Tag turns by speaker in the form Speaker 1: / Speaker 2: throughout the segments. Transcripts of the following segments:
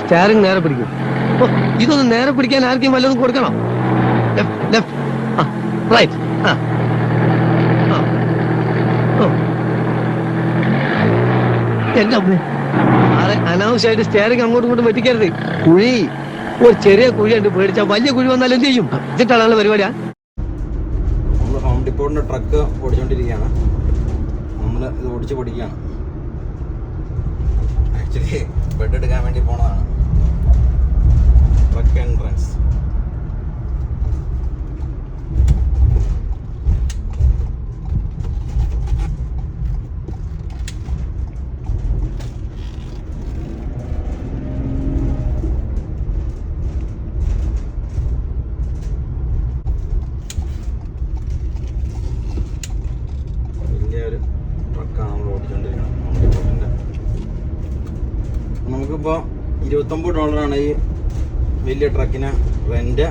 Speaker 1: Steering നേരെ പിടിക്കും. ഇതൊന്ന് നേരെ പിടിക്കാൻ ആർക്കും വല്ലതും കൊടുക്കണം? റൈറ്റ് ആരെ അനാവശ്യമായിട്ട് സ്റ്റാറിങ് അങ്ങോട്ടും ഇങ്ങോട്ടും വെട്ടിക്കരുത്. കുഴി ഒരു ചെറിയ കുഴി ഉണ്ട് പേടിച്ചാ വലിയ കുഴി വന്നാൽ എന്ത് ചെയ്യും? എന്നിട്ടാണല്ലോ പരിപാടിയാ.
Speaker 2: നമ്മൾ ഹോം ഡിപ്പോട്ടിന്റെ ട്രക്ക് ഓടിച്ചോണ്ടിരിക്കുകയാണ്. നമ്മൾ ഇത് ഓടിച്ചു പഠിക്കുകയാണ്. ആക്ച്വലി ബെഡ് എടുക്കാൻ വേണ്ടി പോണതാണ്. ട്രക്ക് എൻട്രൻസ് വലിയൊരു ട്രക്കാണ് നമ്മൾ ഓടിച്ചുകൊണ്ടിരിക്കുന്നത് ഹോം ഡിപ്പോട്ടിന്റെ നമുക്കിപ്പോൾ ഇരുപത്തൊമ്പത് ഡോളറാണ് ഈ വലിയ ട്രക്കിന് റെന്റ്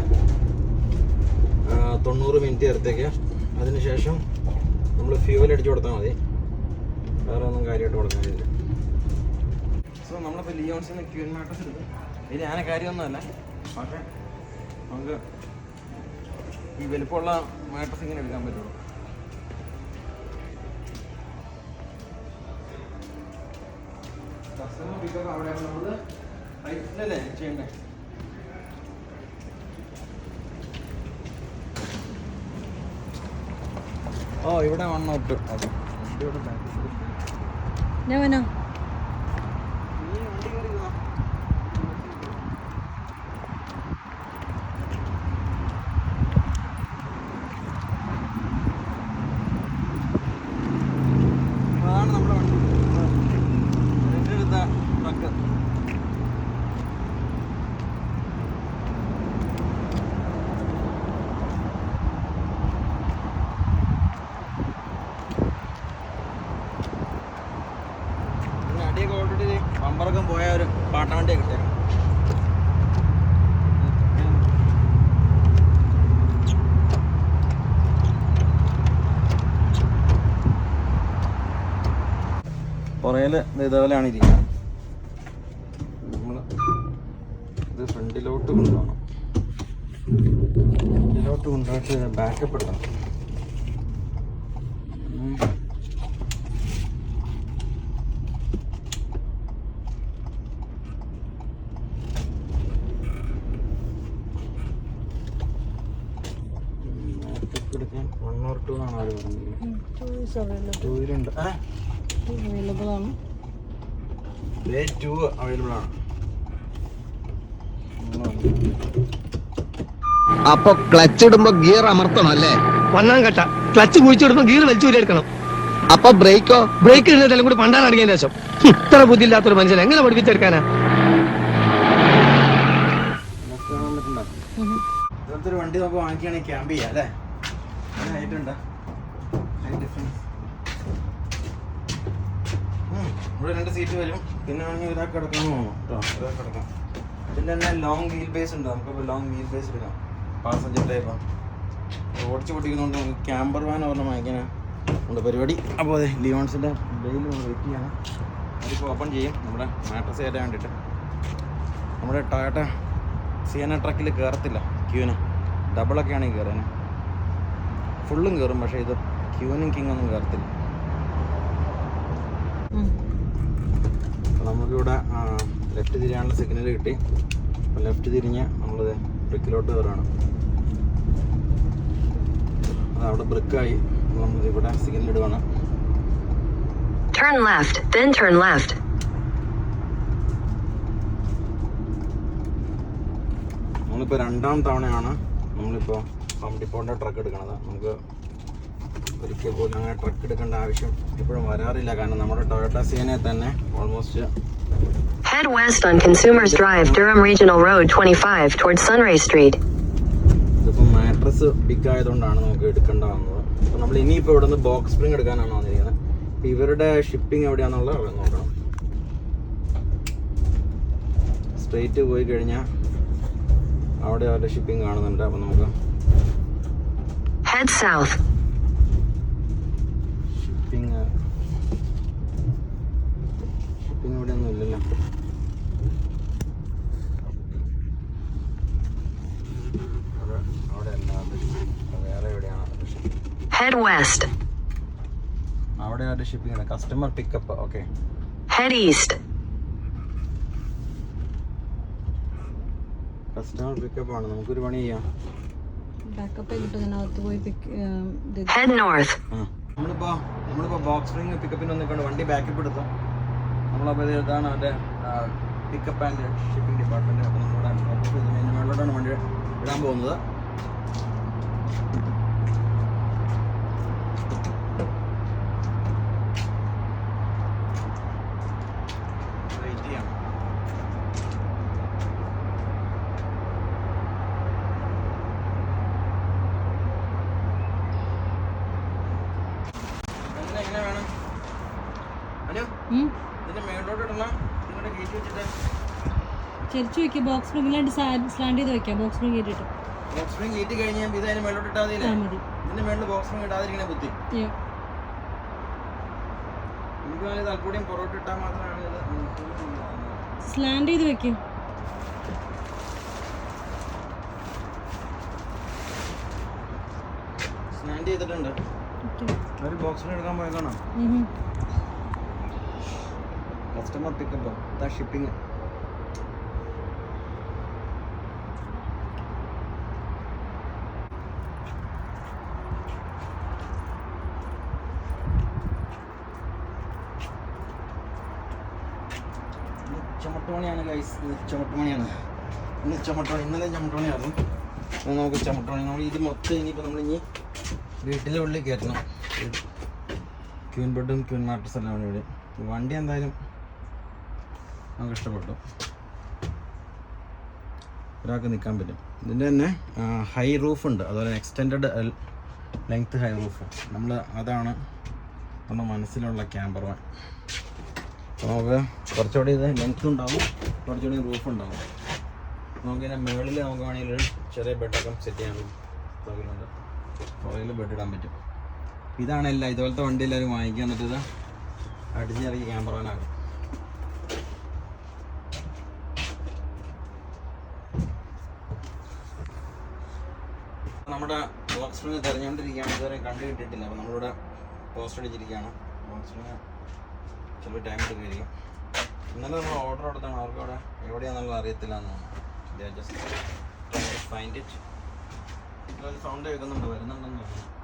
Speaker 2: തൊണ്ണൂറ് മിനിറ്റ് നേരത്തേക്ക്. അതിനുശേഷം നമ്മൾ ഫ്യൂവൽ അടിച്ചു കൊടുത്താൽ മതി. വേറെ ഒന്നും കാര്യമായിട്ട് കൊടുക്കാനില്ല സോ നമ്മളിപ്പോൾ ലിയോൺസിന് ക്യൂൻ മാട്രസ് എടുത്ത്. ഇനി ഞാൻ കാര്യമൊന്നുമല്ല. പക്ഷേ നമുക്ക് ഈ വലുപ്പമുള്ള മാട്രസ് ഇങ്ങനെ എടുക്കാൻ പറ്റുള്ളൂ. അവിടെയാണ് നമ്മൾ ഓ ഇവിടെ വണ്ണോട്ട്
Speaker 3: ഞാൻ വേണോ
Speaker 2: നീ വണ്ടി കയറി വാ. അതാണ് നമ്മുടെ വണ്ടി rent എടുത്ത ട്രക്ക് പിന്നെ അടിയൊക്കെ ഓൾറെഡി പമ്പറൊക്കെ പോയ ഒരു പാട്ടവണ്ടിയൊക്കെ കിട്ടിയേക്കാം പുറയിൽ ഇതേപോലെയാണ് ഇരിക്കുന്നത്. നമ്മൾ ഇത് ഫ്രണ്ടിലോട്ട് കൊണ്ടുപോകണം. ഫ്രണ്ടിലോട്ട് കൊണ്ടുപോയിട്ട് ബാക്കപ്പ്. ബാക്കപ്പ് എടുക്കാൻ വൺ ഓർ ടു എന്നാണ് അവർ പറഞ്ഞത് ടൂ വീലുണ്ട്
Speaker 3: അവൈലബിൾ ആണ്.
Speaker 2: ഡേ ടു അവൈലബിൾ ആണ്.
Speaker 4: അപ്പൊ ക്ലച്ച് ഇടുമ്പോ ഗിയർ അമർത്തണം അല്ലേ?
Speaker 1: ഒന്നാം ഘട്ട ക്ലച്ച് കുഴിച്ചിടുമ്പോ ഗിയർ വലിച്ചു എടുക്കണം.
Speaker 4: അപ്പൊ ബ്രേക്കോ
Speaker 1: ബ്രേക്ക് ഇടുന്നതെല്ലാം കൂടി പണ്ടാൻ അടങ്ങിയ ശേഷം. ഇത്ര ഇത്ര ബുദ്ധിയില്ലാത്തൊരു മനുഷ്യൻ എങ്ങനെ പഠിപ്പിച്ചെടുക്കാനാ?
Speaker 2: ഇതുപോലത്തെ ഒരു വണ്ടി നമുക്ക് വാങ്ങിക്കുകയാണെങ്കിൽ ക്യാമ്പ് ചെയ്യാം അല്ലേ? ആയിട്ടുണ്ട് ഇവിടെ രണ്ട് സീറ്റ് വരും. പിന്നെ വേണമെങ്കിൽ ഇതാ കിടക്കാമെന്ന് തോന്നുന്നു കേട്ടോ ഇതാ കിടക്കാം പിന്നെ തന്നെ ലോങ് വീൽ ബേസ് ഉണ്ട്. നമുക്കിപ്പോൾ ലോങ് വീൽ ബേസ് എടുക്കാം. പാസഞ്ചർ ടൈപ്പാണ് ഓടിച്ച് പൊട്ടിക്കുന്നതുകൊണ്ട് നമുക്ക് ക്യാമ്പർ വാൻ ഒരെണ്ണം വാങ്ങിക്കാൻ ഉണ്ട് പരിപാടി. അപ്പോൾ അതെ ലിയോൺസിന്റെ ബെയിൽ വെയിറ്റ് ചെയ്യണം. അതിപ്പോൾ ഓപ്പൺ ചെയ്യും. നമ്മുടെ മാട്രസ് കയറ്റാൻ വേണ്ടിയിട്ട്. നമ്മുടെ ടൊയോട്ട സിയന ട്രക്കിൽ കയറത്തില്ല ക്യൂന് ഡബിളൊക്കെ ആണെങ്കിൽ കയറാൻ ഫുള്ളും കയറും പക്ഷേ ഇത് ക്യൂനും കിങ്ങൊന്നും കയറത്തില്ല നമുക്കിവിടെ ലെഫ്റ്റ് തിരിയാനുള്ള സിഗ്നൽ കിട്ടി. അപ്പോൾ ലെഫ്റ്റ് തിരിഞ്ഞ് നമ്മൾ ബ്രിക്കിലോട്ട് കയറുകയാണ്. അത് അവിടെ ബ്രിക്കായി നമ്മളിവിടെ ഇവിടെ സിഗ്നൽ ഇടുകയാണ്
Speaker 5: Turn left, then turn left.
Speaker 2: നമ്മളിപ്പോൾ രണ്ടാം തവണയാണ് നമ്മളിപ്പോൾ ഡിപ്പോന്റെ ട്രക്ക് എടുക്കണത്. നമുക്ക് ഒരിക്കൽ പോലും അങ്ങനെ ട്രക്ക് എടുക്കേണ്ട ആവശ്യം ഇപ്പോഴും വരാറില്ല. കാരണം നമ്മുടെ ടൊയോട്ട സിയനെ തന്നെ almost
Speaker 5: Head west on Consumers Drive, Durham Regional Road 25 towards Sunray Street.
Speaker 2: ഇതിപ്പോൾ മാട്രസ് ബിഗ് ആയതുകൊണ്ടാണ് നമുക്ക് എടുക്കേണ്ട വന്നത് നമ്മൾ ഇനിയിപ്പോൾ ഇവിടെ നിന്ന് ബോക്സ് സ്പ്രിംഗ് എടുക്കാനാണ് വന്നിരിക്കുന്നത്. അപ്പോൾ ഇവരുടെ ഷിപ്പിംഗ് എവിടെയാണെന്നുള്ളത് അവിടെ നോക്കണം. സ്ട്രെയിറ്റ് പോയി കഴിഞ്ഞാൽ അവിടെ അവരുടെ ഷിപ്പിംഗ് കാണുന്നുണ്ട്. അപ്പോൾ നമുക്ക്
Speaker 5: Head south.
Speaker 2: ഷോപ്പിംഗ് ഇവിടെ ഒന്നും ഇല്ലല്ലോ
Speaker 5: ഹെഡ്
Speaker 2: വെസ്റ്റ് അവിടെ shipping customer pickup okay
Speaker 5: head east
Speaker 2: customer pickup ആണ്. നമുക്കൊരു പണി ചെയ്യാം.
Speaker 3: പോയി പിക്ക്
Speaker 5: ഹെഡ്
Speaker 2: നോർത്ത് നമ്മളിപ്പോ നമ്മളിപ്പോ ബോക്സ് പിക്കപ്പിന് വന്നിട്ടുണ്ട്. വണ്ടി ബാക്കപ്പ് എടുത്തോ? നമ്മളപ്പോൾ ഇത് ഇതാണ് അവന്റെ പിക്കപ്പ് ആൻഡ് ഷിപ്പിംഗ് ഡിപ്പാർട്ട്മെന്റ് അപ്പോൾ നമ്മളിവിടെ ഡ്രോപ്പ് ചെയ്ത് കഴിഞ്ഞ് മുകളിലോട്ടാണ് വണ്ടി ഇടാൻ പോകുന്നത്. Mm-hmm.
Speaker 3: ചെരിച്ചു വെക്കുക ബോക്സ് സ്പ്രിങ്ങിലായിട്ട് സ്ലാൻഡ് ചെയ്ത് വെക്കാം. ബോക്സ് സ്പ്രിങ് കയറ്റിട്ട്
Speaker 2: ബോക്സ് സ്പ്രിംഗ് കയറ്റി കഴിഞ്ഞ് ഞാൻ ഇത് അതിന്
Speaker 3: മേളോട്ട്
Speaker 2: ഇട്ടാതെ
Speaker 3: മതി.
Speaker 2: ഇതിന്റെ മേളിൽ ബോക്സ് സ്പ്രിംഗ് ഇടാതിരിക്കണ ബുദ്ധി. എനിക്ക് താല്പര്യം പൊറോട്ട ഇട്ടാൽ മാത്രമാണ് ഇത്
Speaker 3: സ്ലാൻഡ് ചെയ്ത് വെക്കും.
Speaker 2: സ്ലാൻഡ് ചെയ്തിട്ടുണ്ട്. ഒരു ബോക്സ് സ്പ്രിങ് എടുക്കാൻ പോയേക്കാണോ കസ്റ്റമർ പിക്കപ്പ് ഇതാ ഷിപ്പിംഗ് ചമട്ടോണിയാണ് ഗൈസ് ചമട്ടുമണിയാണ് ഇന്ന് ചമട്ടുമണി ഇന്നലെ ചമട്ടുമണിയായിരുന്നു നമുക്ക് ചമട്ടോണി നമ്മൾ ഇത് മൊത്തം ഇനിയിപ്പോൾ നമ്മൾ ഇനി വീട്ടിലെ ഉള്ളിൽ കയറ്റണം. ക്യൂൻ ബെഡും ക്യൂൻ മാട്രസ് എല്ലാം ഇവിടെ. വണ്ടി എന്തായാലും നമുക്ക് ഇഷ്ടപ്പെട്ടു. ഒരാൾക്ക് നിൽക്കാൻ പറ്റും. ഇതിന്റെ തന്നെ ഹൈ റൂഫ് ഉണ്ട്. അതുപോലെ എക്സ്റ്റെൻഡ് ലെങ്ത് ഹൈ റൂഫ് നമ്മൾ അതാണ് നമ്മുടെ മനസ്സിലുള്ള ക്യാമ്പർ അപ്പോൾ നമുക്ക് കുറച്ചുകൂടി ഇത് ലെങ്ത് ഉണ്ടാവും കുറച്ചുകൂടി റൂഫ് ഉണ്ടാവും. നമുക്കിതിന്റെ മുകളിൽ നമുക്ക് വേണമെങ്കിൽ ഒരു ചെറിയ ബെഡൊക്കെ സെറ്റ് ചെയ്യാൻ സൗകര്യമുണ്ട്. പുറകിൽ ബെഡ് ഇടാൻ പറ്റും. ഇതാണ് എല്ലാം. ഇതുപോലത്തെ വണ്ടി എല്ലാവരും വാങ്ങിക്കുക എന്നിട്ട് ഇത് വൺ ക്യാമറ നമ്മുടെ ബോക്സ് സ്പ്രിങ് തിരഞ്ഞുകൊണ്ടിരിക്കുകയാണ്. ഇതുവരെ കണ്ടു കിട്ടിയിട്ടില്ല അപ്പോൾ നമ്മളിവിടെ പോസ്റ്റ് അടിച്ചിരിക്കുകയാണ്. ബോക്സ് സ്പ്രിങ് ചിലപ്പോൾ ടൈം എടുക്കുമായിരിക്കും. ഇന്നലെ നമ്മൾ ഓർഡർ കൊടുത്താണ് അവർക്ക് അവിടെ എവിടെയാണെന്നുള്ളത് അറിയത്തില്ല എന്നാണ് ജസ്റ്റ് ഫൈൻഡ് ഇറ്റ് സൗണ്ട് കേൾക്കുന്നുണ്ട്? വരുന്നുണ്ടെന്ന് തോന്നുന്നു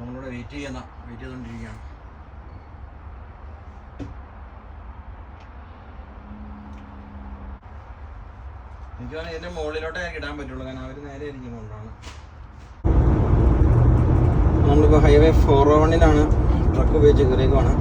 Speaker 2: നമ്മളിവിടെ വെയിറ്റ് ചെയ്യുന്ന വെയിറ്റ് ചെയ്തുകൊണ്ടിരിക്കുകയാണ് എനിക്ക് തോന്നുന്നു ഇതിന്റെ മുകളിലോട്ടേ ഇടാൻ പറ്റുള്ളൂ കാരണം അവർ നേരെ ആയിരിക്കും കൊണ്ടാണ്. നമ്മളിപ്പോൾ ഹൈവേ ഫോർ വണ്ണിലാണ് ട്രക്ക് ഉപയോഗിച്ച് കയറിയേക്കുവാണ്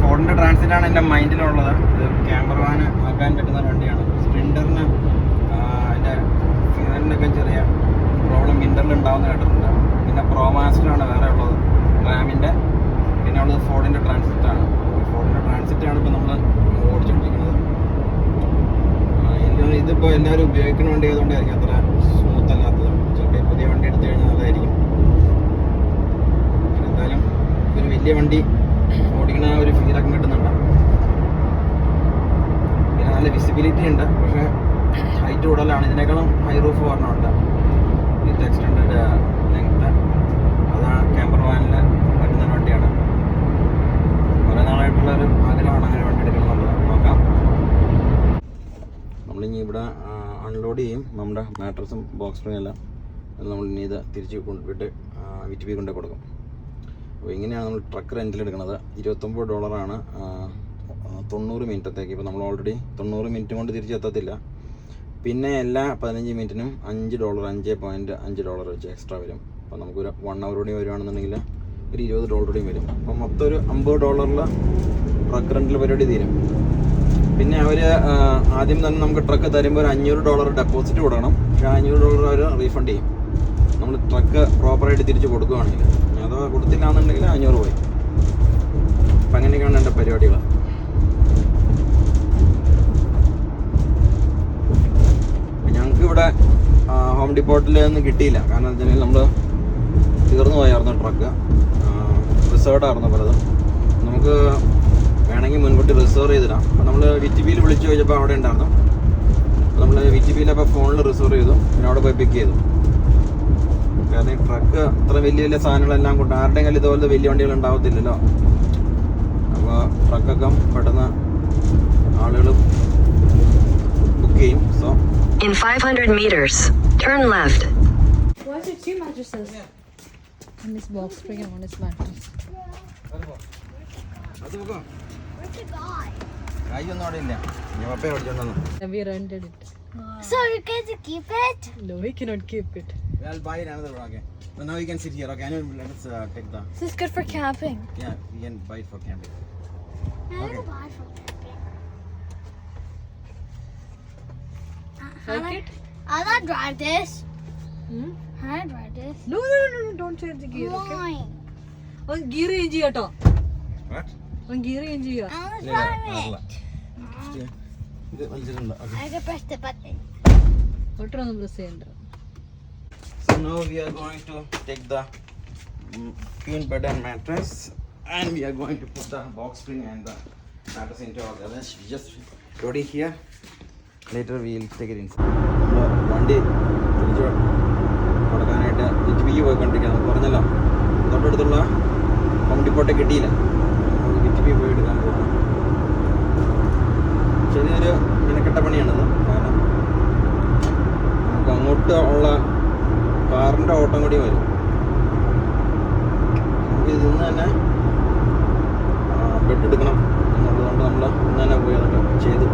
Speaker 2: ഫോർഡിന്റെ ട്രാൻസിറ്റ് ആണ് എന്റെ മൈൻഡിലുള്ളത് ഇത് ക്യാമറ വാന് ആക്കാൻ പറ്റുന്ന ഒരു വണ്ടിയാണ് സ്പ്രിന്ററിന് അതിന്റെ ഫ്യൂവലിനൊക്കെ ചെറിയ പ്രോബ്ലം വിന്ററിൽ ഉണ്ടാവുന്ന കേട്ടിട്ടുണ്ട് പിന്നെ പ്രോമാസ്റ്ററാണ് വേറെ ഉള്ളത് റാമിന്റെ പിന്നെ ഉള്ളത് ഫോർഡിന്റെ ട്രാൻസിറ്റ് ആണ് ഫോർഡിന്റെ ട്രാൻസിറ്റ് ആണ് ഇപ്പോൾ നമ്മൾ ഓടിച്ചുകൊണ്ടിരിക്കുന്നത് ആ, എനിക്ക് തോന്നുന്നു ഇതിപ്പോൾ എല്ലാവരും ഉപയോഗിക്കുന്ന വണ്ടി ആയതുകൊണ്ടായിരിക്കും അത്ര സ്മൂത്ത് അല്ലാത്തത്. ചിലപ്പോൾ പുതിയ വണ്ടി എടുത്തു കഴിഞ്ഞാൽ നല്ലതായിരിക്കും എന്തായാലും ഒരു വലിയ വണ്ടി ഓടിക്കണ ഒരു ഫീലൊക്കെ കിട്ടുന്നുണ്ട്. പിന്നെ നല്ല വിസിബിലിറ്റി ഉണ്ട്. പക്ഷേ ഹൈറ്റ് കൂടുതലാണ്. ഇതിനേക്കാളും ഹൈ റൂഫ് പറഞ്ഞുണ്ട് വിത്ത് എക്സ്റ്റൻഡ് ലെങ്ത് അതാണ് ക്യാമ്പർ വാനിൽ പറ്റുന്ന വണ്ടിയാണ്. കുറേ നാളായിട്ടുള്ള ഒരു ആഗ്രഹമാണ് അങ്ങനെ വണ്ടി എടുക്കണം നോക്കാം. നമ്മളിനി ഇവിടെ അൺലോഡ് ചെയ്യും. നമ്മുടെ മാട്രസും ബോക്സ് എല്ലാം നമ്മൾ ഇനി ഇത് തിരിച്ച് കൊണ്ട് വിട്ട് വിറ്റ് പി കൊണ്ടേ കൊടുക്കും. അപ്പോൾ ഇങ്ങനെയാണ് നമ്മൾ ട്രക്ക് റെന്റിൽ എടുക്കുന്നത്. ഇരുപത്തൊമ്പത് ഡോളറാണ് തൊണ്ണൂറ് മിനിറ്റത്തേക്ക്. ഇപ്പോൾ നമ്മൾ ഓൾറെഡി തൊണ്ണൂറ് മിനിറ്റ് കൊണ്ട് തിരിച്ചെത്തത്തില്ല പിന്നെ എല്ലാ പതിനഞ്ച് മിനിറ്റിനും അഞ്ച് ഡോളർ അഞ്ച് പോയിന്റ് അഞ്ച് ഡോളർ വെച്ച് എക്സ്ട്രാ വരും. അപ്പോൾ നമുക്കൊരു വൺ കൂടി വരുവാണെന്നുണ്ടെങ്കിൽ ഒരു ഇരുപത് ഡോളറുടെയും വരും. അപ്പോൾ മൊത്തം ഒരു അമ്പത് ഡോളറിൽ ട്രക്ക് റെന്റിൽ പരിപാടി തീരും. പിന്നെ അവർ ആദ്യം തന്നെ നമുക്ക് ട്രക്ക് തരുമ്പോൾ ഒരു അഞ്ഞൂറ് ഡോളർ ഡെപ്പോസിറ്റ് കൊടുക്കണം പക്ഷേ അഞ്ഞൂറ് ഡോളർ അവർ റീഫണ്ട് ചെയ്യും. നമ്മൾ ട്രക്ക് പ്രോപ്പറായിട്ട് തിരിച്ച് കൊടുക്കുകയാണെങ്കിൽ അഥവാ കൊടുത്തില്ല എന്നുണ്ടെങ്കിൽ അഞ്ഞൂറ് പോയി. അപ്പം അങ്ങനെയൊക്കെയാണ് എന്റെ പരിപാടികൾ. ഞങ്ങൾക്ക് ഇവിടെ ഹോം ഡിപ്പോർട്ടിൽ ഒന്നും കിട്ടിയില്ല. കാരണം എന്താ വെച്ചാൽ നമ്മൾ തീർന്നു പോയായിരുന്നു ട്രക്ക് റിസേർഡായിരുന്നു പലതും. നമുക്ക് വേണമെങ്കിൽ മുൻകൂട്ടി റിസർവ് ചെയ്തിടാം. അപ്പോൾ നമ്മൾ വിറ്റ് ബിയിൽ വിളിച്ചു ചോദിച്ചപ്പോൾ അവിടെ ഉണ്ടായിരുന്നു. നമ്മൾ വിറ്റ് ബിയിലപ്പോൾ ഫോണിൽ റിസർവ് ചെയ്തു. പിന്നെ അവിടെ പോയി പിക്ക് ചെയ്തു. കാരണം ഈ ട്രക്ക് അത്ര വലിയ വലിയ സാധനങ്ങളെല്ലാം കൊണ്ട് ആരുടെയും കയ്യിൽ ഇതുപോലത്തെ വലിയ വണ്ടികൾ ഉണ്ടാവത്തില്ലല്ലോ. അപ്പോൾ ട്രക്കൊക്കെ പെട്ടെന്ന് ആളുകൾ ബുക്ക് ചെയ്യും. So
Speaker 5: In 500 meters, turn left.
Speaker 3: Why is it two mattresses? And this box spring and one is mattress.
Speaker 2: അത് നോക്കാം കായൊന്നും അവിടെ ഇല്ല ഞാൻ പപ്പയെ പഠിച്ചോണ്ടെന്നു
Speaker 3: And we rented it.
Speaker 6: So you get to keep it?
Speaker 3: No, we cannot keep it.
Speaker 2: I'll buy it another one, okay. So now you can sit here, okay? I know, let us uh, take the,
Speaker 6: This is good for camping.
Speaker 2: yeah, we can buy it for camping.
Speaker 6: I
Speaker 2: Okay.
Speaker 6: buy for camping. Uh,
Speaker 3: Like
Speaker 6: Hannah,
Speaker 3: it?
Speaker 6: I'll not drive this.
Speaker 3: Hmm?
Speaker 6: Hannah drive this.
Speaker 3: No, no, no, no, don't change the gear, okay?
Speaker 6: Why?
Speaker 3: On gear change ചെയ്യാട്ടോ
Speaker 2: What?
Speaker 6: The button.
Speaker 3: ഒട്ടൊന്നും press ചെയ്യണ്ട
Speaker 2: So now we are going to take the mm, queen bed and mattress and we are going to put the box spring and the mattress into our garage. We just ready it here. Later we will take it inside. വണ്ടി തിരിച്ച് കൊടുക്കാനായിട്ട് H പിക്ക് പോയിക്കൊണ്ടിരിക്കുക നമുക്ക് പറഞ്ഞല്ലോ തൊട്ടടുത്തുള്ള home ഡിപ്പോട്ടെ കിട്ടിയില്ല നമുക്ക് H P പോയി എടുക്കാൻ പോകണം ചെറിയൊരു മിനക്കെട്ട പണിയാണത്. കാരണം നമുക്ക് അങ്ങോട്ട് ഉള്ള കാറിന്റെ ഓട്ടം കൂടി വരും. നമുക്ക് ഇതിൽ നിന്ന് തന്നെ ബെഡ് എടുക്കണം. എന്നുള്ളതുകൊണ്ട് നമ്മൾ ഇന്ന് തന്നെ പോയി അതൊക്കെ ചെയ്തു.